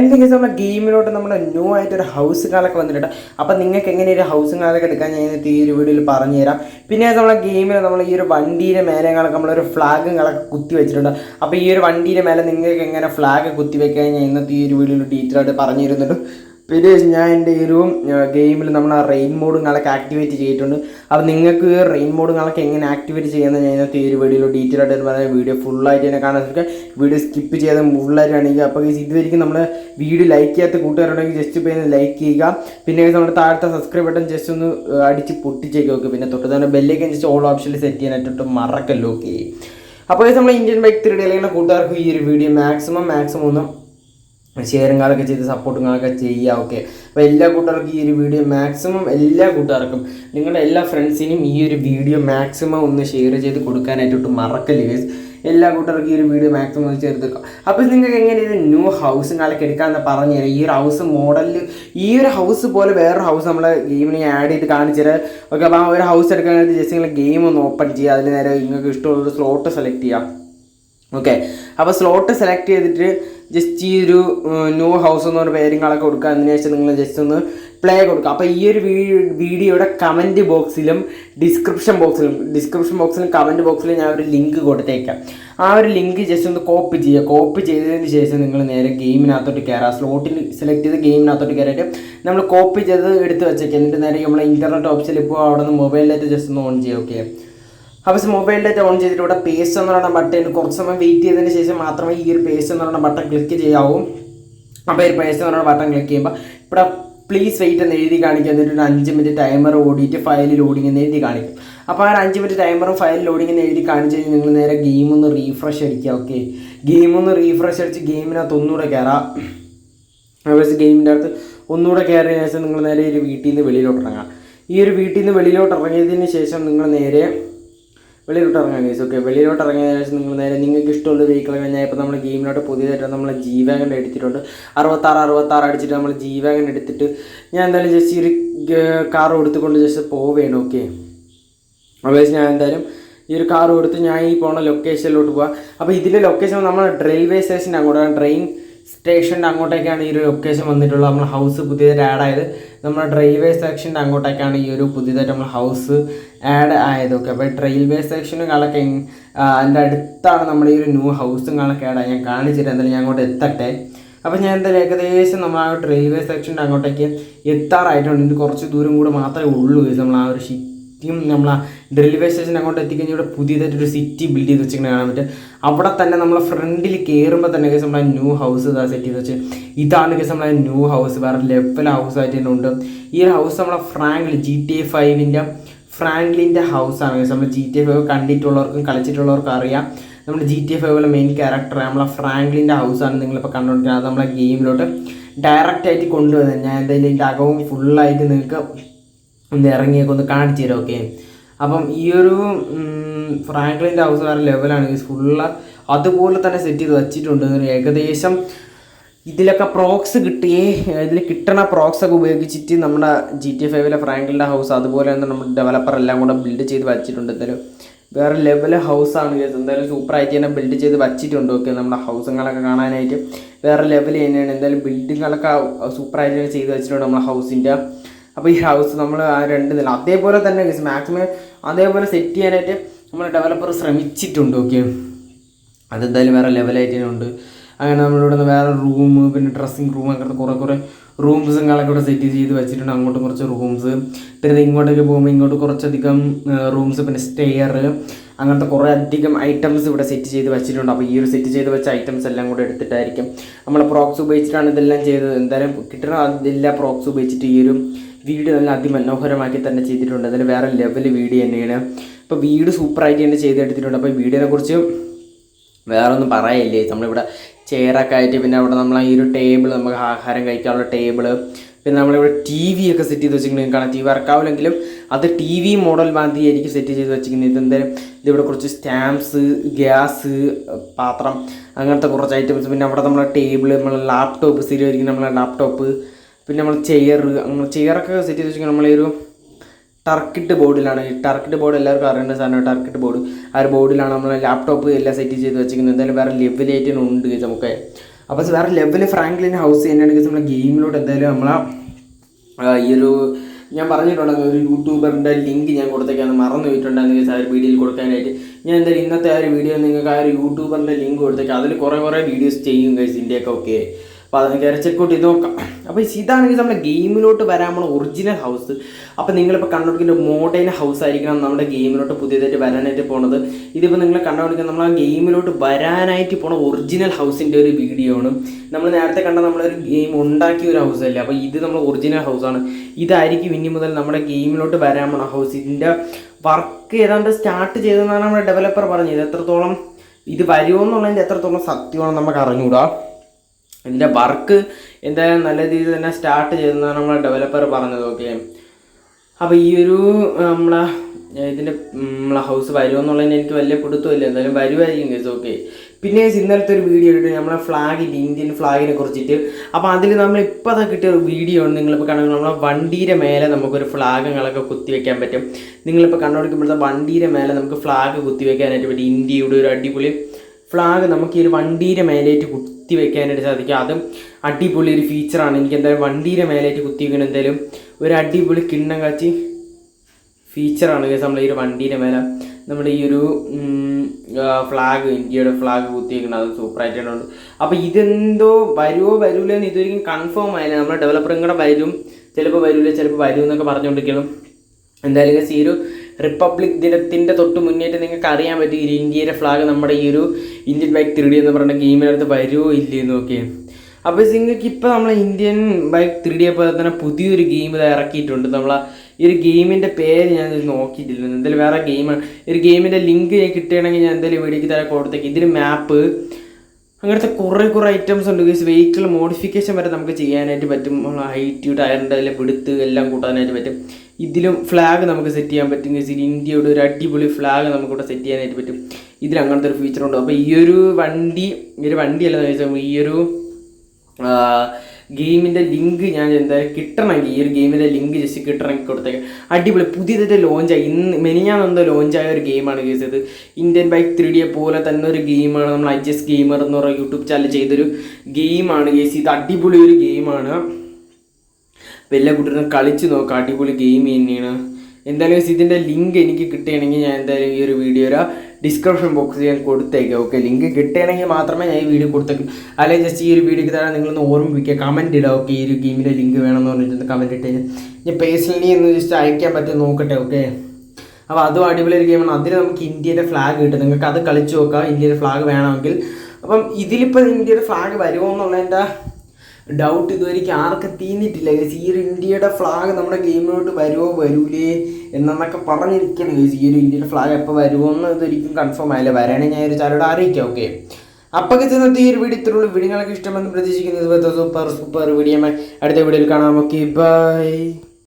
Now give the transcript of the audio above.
Finally case നമ്മുടെ ഗെയിമിലോട്ട് നമ്മുടെ new ആയിട്ട് ഒരു ഹൗസ് കാലൊക്കെ വന്നിട്ടുണ്ട്. അപ്പോൾ നിങ്ങൾക്ക് എങ്ങനെ ഒരു ഹൗസ് കാലൊക്കെ എടുക്കാൻ ഞാൻ ഈ ഒരു വീഡിയോയിൽ പറഞ്ഞുതരാം. പിന്നെ നമ്മളെ ഗെയിമിൽ നമ്മൾ ഈ ഒരു വണ്ടിയുടെ മേലെ കാലൊക്കെ നമ്മളൊരു ഫ്ലാഗും കാലൊക്കെ കുത്തി വെച്ചിട്ടുണ്ട്. അപ്പോൾ ഈ ഒരു വണ്ടിയുടെ മേലെ നിങ്ങൾക്ക് എങ്ങനെ ഫ്ലാഗ് കുത്തി വെക്കാൻ ഞാൻ ഇന്നത്തെ ഈ ഒരു വീഡിയോയിൽ ഡീറ്റെയിൽ ആയിട്ട് പറഞ്ഞു തരുന്നുണ്ട് പിന്നെ ഞാൻ എന്റെ ഒരു ഗെയിമിൽ നമ്മൾ ആ റെയിൻ മോഡും കാലൊക്കെ ആക്ടിവേറ്റ് ചെയ്തിട്ടുണ്ട്. അപ്പോൾ നിങ്ങൾക്ക് റെയിൻ മോഡും കാലൊക്കെ എങ്ങനെ ആക്ടിവേറ്റ് ചെയ്യുന്നത് ഞാൻ ഇന്നത്തെ ഈ ഒരു വീഡിയോയിൽ ഡീറ്റെയിൽ ആയിട്ട് പറയുന്നത് വീഡിയോ ഫുള്ളായിട്ട് തന്നെ കാണാൻ ശ്രമിക്കുക വീഡിയോ സ്കിപ്പ് ചെയ്ത് ഫുള്ളായിട്ട് കാണിക്കുക അപ്പോൾ ഇതുവരെയും നമ്മൾ വീഡിയോ ലൈക്ക് ചെയ്യാത്ത കൂട്ടുകാരുണ്ടെങ്കിൽ ജസ്റ്റ് പോയി ലൈക്ക് ചെയ്യുക. പിന്നെ നമ്മുടെ താഴത്തെ സബ്സ്ക്രൈബ് ബട്ടൺ ജസ്റ്റ് ഒന്ന് അടിച്ച് പൊട്ടിച്ചേക്ക് നോക്കുക പിന്നെ തൊട്ട് തന്നെ ബെല്ലേക്ക് ജസ്റ്റ് ഓൾ ഓപ്ഷനിൽ സെറ്റ് ചെയ്യാനായിട്ട് മറക്കല്ലോ ഓക്കെ അപ്പോൾ നമ്മൾ ഇന്ത്യൻ ബൈക്ക് ത്രീ അല്ലെങ്കിൽ കൂട്ടുകാർക്ക് ഈ ഒരു വീഡിയോ മാക്സിമം മാക്സിമം ഒന്ന് ഷെയറും കാലൊക്കെ ചെയ്ത് സപ്പോർട്ടും കാലൊക്കെ ചെയ്യുക ഓക്കെ അപ്പോൾ എല്ലാ കൂട്ടുകാർക്കും ഈ ഒരു വീഡിയോ മാക്സിമം എല്ലാ കൂട്ടുകാർക്കും നിങ്ങളുടെ എല്ലാ ഫ്രണ്ട്സിനും ഈ ഒരു വീഡിയോ മാക്സിമം ഒന്ന് ഷെയർ ചെയ്ത് കൊടുക്കാനായിട്ടൊട്ട് മറക്കല്ലേ guys. എല്ലാ കൂട്ടർക്കും ഈ ഒരു വീഡിയോ മാക്സിമം ഒന്ന് ചേർത്തെടുക്കാം അപ്പോൾ നിങ്ങൾക്ക് എങ്ങനെ ഇത് ന്യൂ ഹൗസും കാലൊക്കെ എടുക്കാമെന്ന് പറഞ്ഞു തരാം. ഈ ഒരു ഹൗസ് മോഡലിൽ ഈ ഒരു ഹൗസ് പോലെ വേറൊരു ഹൗസ് നമ്മൾ ഗെയിമിന് ആഡ് ചെയ്ത് കാണിച്ചു തരാം. ഓക്കെ അപ്പോൾ ആ ഒരു ഹൗസ് എടുക്കാനായിട്ട് ജസ്റ്റ് നിങ്ങൾ ഗെയിം ഒന്ന് ഓപ്പൺ ചെയ്യുക അതിന് നേരെ നിങ്ങൾക്ക് ഇഷ്ടമുള്ളൊരു സ്ലോട്ട് സെലക്ട് ചെയ്യാം. ഓക്കെ അപ്പോൾ സ്ലോട്ട് സെലക്ട് ചെയ്തിട്ട് ജസ്റ്റ് ഈ ഒരു ന്യൂ ഹൗസ് എന്ന് പറഞ്ഞ പേരുകളൊക്കെ കൊടുക്കുക അതിന് ശേഷം നിങ്ങൾ ജസ്റ്റ് ഒന്ന് പ്ലേ കൊടുക്കുക അപ്പോൾ ഈ ഒരു വീഡിയോയുടെ കമന്റ് ബോക്സിലും ഡിസ്ക്രിപ്ഷൻ ബോക്സിലും ഡിസ്ക്രിപ്ഷൻ ബോക്സിലും കമന്റ് ബോക്സിലും ഞാൻ ഒരു ലിങ്ക് കൊടുത്തേക്കാം. ആ ഒരു ലിങ്ക് ജസ്റ്റ് ഒന്ന് കോപ്പി ചെയ്യുക. കോപ്പി ചെയ്തതിന് ശേഷം നിങ്ങൾ നേരെ ഗെയിമിനകത്തോട്ട് കയറുക സ്ലോട്ടിൽ സെലക്ട് ചെയ്ത് ഗെയിമിനകത്തോട്ട് കയറിയിട്ട് നമ്മൾ കോപ്പി ചെയ്ത് എടുത്ത് വെച്ചേക്കാം. എന്നിട്ട് നേരെ നമ്മൾ ഇന്റർനെറ്റ് ഓപ്ഷനിൽ ഇപ്പോൾ അവിടെ നിന്ന് മൊബൈലിലേക്ക് ജസ്റ്റ് ഒന്ന് ഓൺ ചെയ്യുക. ഓക്കെ അപ്പോൾ മൊബൈൽ ഡാറ്റ ഓൺ ചെയ്തിട്ട് ഇവിടെ പേസ്റ്റ് എന്ന് പറയുന്ന ബട്ടൺ കുറച്ച് സമയം വെയിറ്റ് ചെയ്തതിന് ശേഷം മാത്രമേ ഈ ഒരു പേസ്റ്റ് എന്ന് പറയുന്ന ബട്ടൺ ക്ലിക്ക് ചെയ്യാവൂ. അപ്പോൾ ഈ പേസ്റ്റ് എന്ന് പറയുന്ന ബട്ടൺ ക്ലിക്ക് ചെയ്യുമ്പോൾ ഇവിടെ പ്ലീസ് വെയിറ്റ് എന്ന് എഴുതി കാണിക്കും. എന്നിട്ട് ഒരു അഞ്ച് മിനിറ്റ് ടൈമർ ഓടിയിട്ട് ഫയൽ ലോഡിംഗ് എന്ന് എഴുതി കാണിക്കും. അപ്പോൾ ആ അഞ്ച് മിനിറ്റ് ടൈമറും ഫയൽ ലോഡിംഗ് എന്ന് എഴുതി കാണിച്ച് കഴിഞ്ഞാൽ നിങ്ങൾ നേരെ ഗെയിം ഒന്ന് റീഫ്രഷ് അടിക്കുക ഓക്കെ ഗെയിം ഒന്ന് റീഫ്രഷ് അടിച്ച് ഗെയിമിനകത്ത് ഒന്നുകൂടെ കയറാം അതുപോലെ ഗെയിമിന്റെ അകത്ത് ഒന്നുകൂടെ കയറിയ ശേഷം നിങ്ങൾ നേരെ ഒരു വീട്ടിൽ നിന്ന് വെളിയിലോട്ട് ഇറങ്ങാം. ഈ ഒരു വീട്ടിൽ നിന്ന് വെളിയിലോട്ട് ഇറങ്ങിയതിന് ശേഷം നിങ്ങൾ നേരെ വെളിയിലോട്ട് ഇറങ്ങാൻ കേസ് ഓക്കെ വെളിയിലോട്ട് ഇറങ്ങിയതിന് ശേഷം നിങ്ങൾ നേരെ നിങ്ങൾക്ക് ഇഷ്ടമുള്ള വെഹിക്കിൾ കഴിഞ്ഞാൽ ഇപ്പോൾ നമ്മൾ ഗെയിമിലോട്ട് പുതിയതായിട്ട് നമ്മൾ ജി വാഗൺ എടുത്തിട്ടുണ്ട്. അറുപത്താറ് അറുപത്താറ് അടിച്ചിട്ട് നമ്മൾ ജി വാഗൺ എടുത്തിട്ട് ഞാൻ എന്തായാലും ജസ്റ്റ് ഈ ഒരു കാർ കൊടുത്തുകൊണ്ട് ജസ്റ്റ് പോവുകയാണ് ഓക്കെ അപ്പോൾ ഞാൻ എന്തായാലും ഈ ഒരു കാർ കൊടുത്ത് ഞാൻ ഈ പോണ ലൊക്കേഷനിലോട്ട് പോവാം. അപ്പോൾ ഇതിന്റെ ലൊക്കേഷൻ നമ്മൾ റെയിൽവേ സ്റ്റേഷന്റെ അങ്ങോട്ടാണ് ട്രെയിൻ സ്റ്റേഷന്റെ അങ്ങോട്ടേക്കാണ് ഈ ഒരു ലൊക്കേഷൻ വന്നിട്ടുള്ളത്. നമ്മൾ ഹൗസ് പുതിയതായിട്ട് ആഡ് ആയത്. നമ്മുടെ റെയിൽവേ സെക്ഷന്റെ അങ്ങോട്ടേക്കാണ് ഈ ഒരു പുതിയതായിട്ട് നമ്മൾ ഹൗസ് ആഡ് ആയത്. ഓക്കെ അപ്പോൾ റെയിൽവേ സെക്ഷനും കാലൊക്കെ അതിന്റെ അടുത്താണ് നമ്മുടെ ഈ ഒരു ന്യൂ ഹൗസും കാലൊക്കെ ആഡ് ആയി ഞാൻ കാണിച്ചിട്ട് എന്തായാലും ഞാൻ അങ്ങോട്ട് എത്തട്ടെ. അപ്പോൾ ഞാൻ എന്തായാലും ഏകദേശം നമ്മൾ ആ റെയിൽവേ സെക്ഷന്റെ അങ്ങോട്ടേക്ക് എത്താറായിട്ടുണ്ട്. ഇത് കുറച്ച് ദൂരം കൂടെ മാത്രമേ ഉള്ളൂ. നമ്മൾ ആ ഒരു സിറ്റിയും നമ്മൾ ആ റെയിൽവേ സ്റ്റേഷൻ അങ്ങോട്ട് എത്തിക്കഴിഞ്ഞാൽ ഇവിടെ പുതിയതായിട്ട് ഒരു സിറ്റി ബിൽഡ് ചെയ്ത് വെച്ചിങ്ങനെ കാണാൻ പറ്റും. അവിടെ തന്നെ നമ്മൾ ഫ്രണ്ടിൽ കയറുമ്പോൾ തന്നെ കേസ് നമ്മളെ ന്യൂ ഹൗസ് ഇതാ സെറ്റ് ചെയ്ത് വെച്ച്. ഇതാണ് കേസ് നമ്മളെ ന്യൂ ഹൗസ് വേറെ ലെവൽ ഹൗസ് ആയിട്ട് തന്നെ ഉണ്ട്. ഈ ഒരു ഹൗസ് നമ്മളെ ഫ്രാങ്കിൽ ജി ടി എ ഫൈവിന്റെ ഫ്രാങ്ക്ലിന്റെ ഹൗസാണ് കേസ് നമ്മൾ ജി ടി എ ഫൈവ് കണ്ടിട്ടുള്ളവർക്കും കളിച്ചിട്ടുള്ളവർക്കും അറിയാം. നമ്മുടെ ജി ടി എ ഫൈവിലെ മെയിൻ ക്യാരക്ടർ നമ്മളെ ഫ്രാങ്ക്ലിന്റെ ഹൗസാണ് നിങ്ങളിപ്പോൾ കണ്ടുകൊണ്ടിരിക്കുന്നത്. അത് നമ്മളെ ഗെയിമിലോട്ട് ഡയറക്റ്റായിട്ട് കൊണ്ടുവന്നത് ഞാൻ എന്തായാലും ഇതിന്റെ അകവും ഫുള്ളായിട്ട് നിങ്ങൾക്ക് ഒന്ന് ഇറങ്ങിയൊക്കെ ഒന്ന് കാണിച്ചു തരാം ഓക്കെ അപ്പം ഈ ഒരു ഫ്രാങ്ക്ലിന്റെ ഹൗസ് വേറെ ലെവലാണ് ഈ ഫുള്ള് അതുപോലെ തന്നെ സെറ്റ് ചെയ്ത് വച്ചിട്ടുണ്ട്. ഏകദേശം ഇതിലൊക്കെ പ്രോക്സ് കിട്ടിയേ ഇതിൽ കിട്ടണ പ്രോക്സ് ഒക്കെ ഉപയോഗിച്ചിട്ട് നമ്മുടെ ജി ടി ഫൈവിലെ ഫ്രാങ്കിളിന്റെ ഹൗസ് അതുപോലെ തന്നെ നമ്മുടെ ഡെവലപ്പർ എല്ലാം കൂടെ ബിൽഡ് ചെയ്ത് വെച്ചിട്ടുണ്ട്. എന്തായാലും വേറെ ലെവൽ ഹൗസാണ് ഇത് എന്തായാലും സൂപ്പറായിട്ട് തന്നെ ബിൽഡ് ചെയ്ത് വെച്ചിട്ടുണ്ട്. ഓക്കെ നമ്മുടെ ഹൗസുകളൊക്കെ കാണാനായിട്ട് വേറെ ലെവൽ തന്നെയാണ്. എന്തായാലും ബിൽഡിങ്ങുകളൊക്കെ സൂപ്പറായിട്ട് തന്നെ ചെയ്ത് വെച്ചിട്ടുണ്ട് നമ്മുടെ ഹൗസിന്റെ അപ്പോൾ ഈ ഹൗസ് നമ്മൾ ആ രണ്ട് നില അതേപോലെ തന്നെ മാക്സിമം അതേപോലെ സെറ്റ് ചെയ്യാനായിട്ട് നമ്മൾ ഡെവലപ്പർ ശ്രമിച്ചിട്ടുണ്ട് ഓക്കെ അതെന്തായാലും വേറെ ലെവലായിട്ട് ഉണ്ട് അങ്ങനെ നമ്മളിവിടെ നിന്ന് വേറെ റൂം പിന്നെ ഡ്രസ്സിങ് റൂം അങ്ങനത്തെ കുറേ കുറേ റൂംസും ഇവിടെ സെറ്റ് ചെയ്ത് വെച്ചിട്ടുണ്ട്. അങ്ങോട്ട് കുറച്ച് റൂംസ് പിന്നെ ഇങ്ങോട്ടേക്ക് പോകുമ്പോൾ ഇങ്ങോട്ട് കുറച്ചധികം റൂംസ് പിന്നെ സ്റ്റെയർ അങ്ങനത്തെ കുറേ അധികം ഐറ്റംസ് ഇവിടെ സെറ്റ് ചെയ്ത് വെച്ചിട്ടുണ്ട്. അപ്പോൾ ഈ ഒരു സെറ്റ് ചെയ്ത് വെച്ച ഐറ്റംസ് എല്ലാം കൂടെ എടുത്തിട്ടായിരിക്കും നമ്മൾ പ്രോക്സ് ഉപയോഗിച്ചിട്ടാണ് ഇതെല്ലാം ചെയ്തത്. എന്തായാലും കിട്ടണം എല്ലാ പ്രോക്സ് ഉപയോഗിച്ചിട്ട് ഈ ഒരു വീഡിയോ നല്ല അതിമനോഹരമാക്കി തന്നെ ചെയ്തിട്ടുണ്ട്. അതിൽ വേറെ ലെവൽ വീഡിയോ തന്നെയാണ്. അപ്പോൾ വീട് സൂപ്പറായിട്ട് തന്നെ ചെയ്തെടുത്തിട്ടുണ്ട്. അപ്പോൾ വീഡിയോനെ കുറിച്ച് വേറെ ഒന്നും പറയില്ലേ? നമ്മളിവിടെ ചെയറൊക്കെ ആയിട്ട് പിന്നെ അവിടെ നമ്മൾ ഈ ഒരു ടേബിൾ നമുക്ക് ആഹാരം കഴിക്കാനുള്ള ടേബിൾ പിന്നെ നമ്മളിവിടെ ടി വി ഒക്കെ സെറ്റ് ചെയ്ത് വെച്ചിട്ടുണ്ടെങ്കിൽ കാണാം. ടി വി വർക്കാവില്ലെങ്കിലും അത് ടി വി മോഡൽ മാതിരി ആയിരിക്കും സെറ്റ് ചെയ്ത് വെച്ചിരിക്കുന്നത്. ഇതെന്തായാലും ഇതിവിടെ കുറച്ച് സ്റ്റാമ്പ്സ് ഗ്യാസ് പാത്രം അങ്ങനത്തെ കുറച്ച് ഐറ്റംസ് പിന്നെ അവിടെ നമ്മളെ ടേബിൾ നമ്മളെ ലാപ്ടോപ്പ് സ്ഥിരമായിരിക്കും നമ്മളെ ലാപ്ടോപ്പ് പിന്നെ നമ്മൾ ചെയർ അങ്ങനെ ചെയറൊക്കെ സെറ്റ് ചെയ്ത് വെച്ചിട്ടുണ്ടെങ്കിൽ നമ്മളൊരു ഒരു ടർക്കിട്ട് ബോർഡിലാണ് ഈ ടർക്കിട്ട് ബോർഡ് എല്ലാവർക്കും അറിയേണ്ട സാധനമാണ് ടർക്കിട്ട് ബോർഡ് ആ ഒരു ബോർഡിലാണ് നമ്മൾ ലാപ്ടോപ്പ് എല്ലാം സെറ്റ് ചെയ്ത് വെച്ചിരിക്കുന്നത്. എന്തായാലും വേറെ ലെവലായിട്ട് ഉണ്ട് നമുക്ക്. അപ്പോൾ വേറെ ലെവൽ ഫ്രാങ്ക്ലിൻ ഹൗസ് തന്നെയാണെങ്കിൽ നമ്മൾ ഗെയിമിലോട്ട് എന്തായാലും നമ്മളെ ഈ ഒരു ഞാൻ പറഞ്ഞിട്ടുണ്ടെങ്കിൽ ഒരു യൂട്യൂബറിന്റെ ലിങ്ക് ഞാൻ കൊടുത്തേക്കാന്ന് മറന്നു പോയിട്ടുണ്ടെങ്കിൽ ആ ഒരു വീഡിയോയിൽ കൊടുക്കാനായിട്ട്. ഞാൻ എന്തായാലും ഇന്നത്തെ ആ ഒരു വീഡിയോ നിങ്ങൾക്ക് ആ ഒരു യൂട്യൂബറിന്റെ ലിങ്ക് കൊടുത്തേക്കാം. അതിൽ കുറേ കുറേ വീഡിയോസ് ചെയ്യും കഴിച്ച് ഇതിന്റെയൊക്കെ ഓക്കെ അപ്പോൾ അത് കയറി ചെക്കൗട്ട് ചെയ്ത് നോക്കാം അപ്പോൾ ഇതാണെങ്കിൽ നമ്മുടെ ഗെയിമിലോട്ട് വരാൻ പോണ ഒറിജിനൽ ഹൗസ്. അപ്പോൾ നിങ്ങളിപ്പോൾ കണ്ടുപിടിക്കുന്ന മോഡേൺ ഹൗസ് ആയിരിക്കണം നമ്മുടെ ഗെയിമിലോട്ട് പുതിയതായിട്ട് വരാനായിട്ട് പോണത്. ഇതിപ്പോൾ നിങ്ങൾ കണ്ടുപിടിക്കുന്ന നമ്മൾ ആ ഗെയിമിലോട്ട് വരാനായിട്ട് പോണ ഒറിജിനൽ ഹൗസിന്റെ ഒരു വീഡിയോ ആണ്. നമ്മൾ നേരത്തെ കണ്ട നമ്മളൊരു ഗെയിം ഉണ്ടാക്കിയ ഒരു ഹൗസ് അല്ലേ? അപ്പോൾ ഇത് നമ്മൾ ഒറിജിനൽ ഹൗസാണ് ഇതായിരിക്കും ഇനി മുതൽ നമ്മുടെ ഗെയിമിലോട്ട് വരാൻ പോണ ഹൗസ് ഇതിന്റെ വർക്ക് ഏതാണ്ട് സ്റ്റാർട്ട് ചെയ്തതെന്നാണ് നമ്മുടെ ഡെവലപ്പർ പറഞ്ഞത്. എത്രത്തോളം ഇത് വരുമോ എന്നുള്ളതിന്റെ എത്രത്തോളം സത്യമാണെന്ന് നമുക്ക് അറിഞ്ഞുകൂടാ. ഇതിന്റെ വർക്ക് എന്തായാലും നല്ല രീതിയിൽ തന്നെ സ്റ്റാർട്ട് ചെയ്തെന്നാണ് നമ്മളെ ഡെവലപ്പർ പറഞ്ഞത് ഓക്കെ അപ്പോൾ ഈ ഒരു നമ്മളെ ഇതിന്റെ നമ്മളെ ഹൗസ് വരുമെന്നുള്ളതിന് എനിക്ക് വലിയ പിടുത്തമില്ല. എന്തായാലും വരുമായിരിക്കും കേസ് ഓക്കെ പിന്നെ ഇന്നലത്തെ ഒരു വീഡിയോ ഇട്ട് നമ്മളെ ഫ്ലാഗിന്റെ ഇന്ത്യൻ ഫ്ലാഗിനെ കുറിച്ചിട്ട്. അപ്പോൾ അതിൽ നമ്മൾ ഇപ്പോൾ തന്നെ കിട്ടിയ ഒരു വീഡിയോ ആണ്. നിങ്ങളിപ്പോൾ കണ്ടെങ്കിൽ നമ്മളെ വണ്ടിയുടെ മേലെ നമുക്കൊരു ഫ്ലാഗുകളൊക്കെ കുത്തിവെക്കാൻ പറ്റും. നിങ്ങളിപ്പോൾ കണ്ടുപിടിക്കുമ്പോഴത്തെ വണ്ടിയുടെ മേലെ നമുക്ക് ഫ്ലാഗ് കുത്തിവെക്കാനായിട്ട് പറ്റും ഇന്ത്യയുടെ ഒരു അടിപൊളി ഫ്ലാഗ് നമുക്ക് ഈ ഒരു വണ്ടിയുടെ മേലേറ്റ് കുത്തി വെക്കാനായിട്ട് സാധിക്കും. അതും അടിപൊളി ഒരു ഫീച്ചറാണ് എനിക്ക് എന്തായാലും വണ്ടിയുടെ മേലായിട്ട് കുത്തി വെക്കണം എന്തായാലും ഒരു അടിപൊളി കിണ്ണം കാച്ചി ഫീച്ചറാണ് കേസ് നമ്മൾ ഈ ഒരു വണ്ടീന്റെ മേലെ. നമ്മുടെ ഈ ഒരു ഫ്ലാഗ് ഇന്ത്യയുടെ ഫ്ലാഗ് കുത്തിയേക്കുന്നത് അത് സൂപ്പറായിട്ടുണ്ട് അപ്പോൾ ഇതെന്തോ വരുമോ വരൂല എന്ന് ഇതൊരിക്കലും കൺഫേം ആയില്ല. നമ്മുടെ ഡെവലപ്പറും കൂടെ വരും. ചിലപ്പോൾ വരൂല ചിലപ്പോൾ വരും എന്നൊക്കെ പറഞ്ഞുകൊണ്ടിരിക്കണം എന്തായാലും ഈ ഒരു റിപ്പബ്ലിക് ദിനത്തിന്റെ തൊട്ട് മുന്നേറ്റ് നിങ്ങൾക്ക് അറിയാൻ പറ്റും ഇന്ത്യയുടെ ഫ്ലാഗ് നമ്മുടെ ഈ ഒരു ഇന്ത്യൻ ബൈക്ക് ത്രീ ഡി എന്ന് പറയുന്ന ഗെയിമിനകത്ത് വരുമോ ഇല്ലയെന്ന് എന്നൊക്കെ. അപ്പോൾ നിങ്ങൾക്ക് ഇപ്പോൾ നമ്മളെ ഇന്ത്യൻ ബൈക്ക് ത്രീ ഡി പോലെ തന്നെ പുതിയൊരു ഗെയിം ഇറക്കിയിട്ടുണ്ട്. നമ്മളെ ഈ ഒരു ഗെയിമിന്റെ പേര് ഞാൻ നോക്കിയിട്ടില്ല. എന്തായാലും വേറെ ഗെയിമാണ് ഈ ഒരു ഗെയിമിന്റെ ലിങ്ക് കിട്ടുകയാണെങ്കിൽ ഞാൻ എന്തായാലും വീഡിയോക്ക് താഴെ കൊടുത്തേക്ക്. ഇതിന് മാപ്പ് അങ്ങനത്തെ കുറേ കുറേ ഐറ്റംസ് ഉണ്ട്. ഗൈസ് വെഹിക്കിൾ മോഡിഫിക്കേഷൻ വരെ നമുക്ക് ചെയ്യാനായിട്ട് പറ്റും. ഹൈറ്റ് ടയറിന്റെ എല്ലാം പിടുത്ത് എല്ലാം കൂട്ടാനായിട്ട് പറ്റും. ഇതിലും ഫ്ലാഗ് നമുക്ക് സെറ്റ് ചെയ്യാൻ പറ്റും വെച്ചാൽ ഇന്ത്യയുടെ ഒരു അടിപൊളി ഫ്ലാഗ് നമുക്കിവിടെ സെറ്റ് ചെയ്യാനായിട്ട് പറ്റും. ഇതിൽ അങ്ങനത്തെ ഒരു ഫീച്ചർ ഉണ്ട്. അപ്പോൾ ഈ ഒരു വണ്ടി ഈ ഒരു വണ്ടി അല്ലെന്ന് ചോദിച്ചാൽ ഈ ഒരു ഗെയിമിന്റെ ലിങ്ക് ഞാൻ എന്താ കിട്ടണമെങ്കിൽ ഈ ഒരു ഗെയിമിന്റെ ലിങ്ക് ജസ്റ്റ് കിട്ടണമെങ്കിൽ കൊടുത്തേക്കാം. അടിപൊളി പുതിയതായിട്ട് ലോഞ്ചായി ഇന്ന് മെനിഞ്ഞാന്നെന്തോ ലോഞ്ചായ ഒരു ഗെയിമാണ് കേസ് ഇത്. ഇന്ത്യൻ ബൈക്ക് ത്രീ ഡിയെ പോലെ തന്നെ ഒരു ഗെയിമാണ്. നമ്മൾ ഐ ജി എസ് ഗെയിമർ എന്ന് പറയുന്ന യൂട്യൂബ് ചാനൽ ചെയ്തൊരു ഗെയിമാണ് കേസ് ഇത് അടിപൊളി ഒരു ഗെയിമാണ്. വലിയ കുട്ടികളും കളിച്ച് നോക്കാം അടിപൊളി ഗെയിം തന്നെയാണ്. എന്തായാലും ഇതിന്റെ ലിങ്ക് എനിക്ക് കിട്ടുകയാണെങ്കിൽ ഞാൻ എന്തായാലും ഈ ഒരു വീഡിയോയുടെ ഡിസ്ക്രിപ്ഷൻ ബോക്സിൽ ഞാൻ കൊടുത്തേക്കാം. ഓക്കെ ലിങ്ക് കിട്ടുകയാണെങ്കിൽ മാത്രമേ ഞാൻ ഈ വീഡിയോ കൊടുത്തേക്കും. അല്ലെങ്കിൽ ജസ്റ്റ് ഈ ഒരു വീഡിയോക്ക് താഴെ നിങ്ങളൊന്ന് ഓർമ്മിപ്പിക്കുക. കമന്റ് ഇടുക ഓക്കെ ഈ ഒരു ഗെയിമിന്റെ ലിങ്ക് വേണമെന്ന് പറഞ്ഞിട്ട് കമന്റ് ഇട്ട് ഞാൻ പേഴ്സണലി എന്ന് ജസ്റ്റ് അയക്കാൻ പറ്റും നോക്കട്ടെ ഓക്കെ അപ്പോൾ അതും അടിപൊളി ഒരു ഗെയിമാണ് അതിൽ നമുക്ക് ഇന്ത്യയുടെ ഫ്ലാഗ് കിട്ടും. നിങ്ങൾക്ക് അത് കളിച്ച് നോക്കാം. ഇന്ത്യയുടെ ഫ്ലാഗ് വേണമെങ്കിൽ. അപ്പം ഇതിലിപ്പോൾ ഇന്ത്യയുടെ ഫ്ലാഗ് വരുമോ എന്നുള്ളതിന്റെ ഡൗട്ട് ഇതുവരെയ്ക്ക് ആർക്കും തീന്നിട്ടില്ല. ഗൈസ് ഈ ഒരു ഇന്ത്യയുടെ ഫ്ലാഗ് നമ്മുടെ ഗെയിമിലോട്ട് വരുമോ വരൂലേ എന്നൊക്കെ പറഞ്ഞിരിക്കണം ഗൈസ് ഈ ഒരു ഇന്ത്യയുടെ ഫ്ലാഗ് എപ്പോൾ വരുമോ എന്ന് ഇതൊരിക്കും കൺഫേം ആയില്ല. വരാണെങ്കിൽ ഞാൻ ഒരു ചാരോട് അറിയിക്കാം ഓക്കെ അപ്പൊക്കെ ചെന്നത്തെ ഈ ഒരു വീഡിയോ ഇത്രയുള്ളൂ നിങ്ങൾക്ക് ഇഷ്ടമെന്ന് പ്രതീക്ഷിക്കുന്നത് സൂപ്പർ സൂപ്പർ വീഡിയോ അടുത്ത വീഡിയോയിൽ കാണാം. Okay bye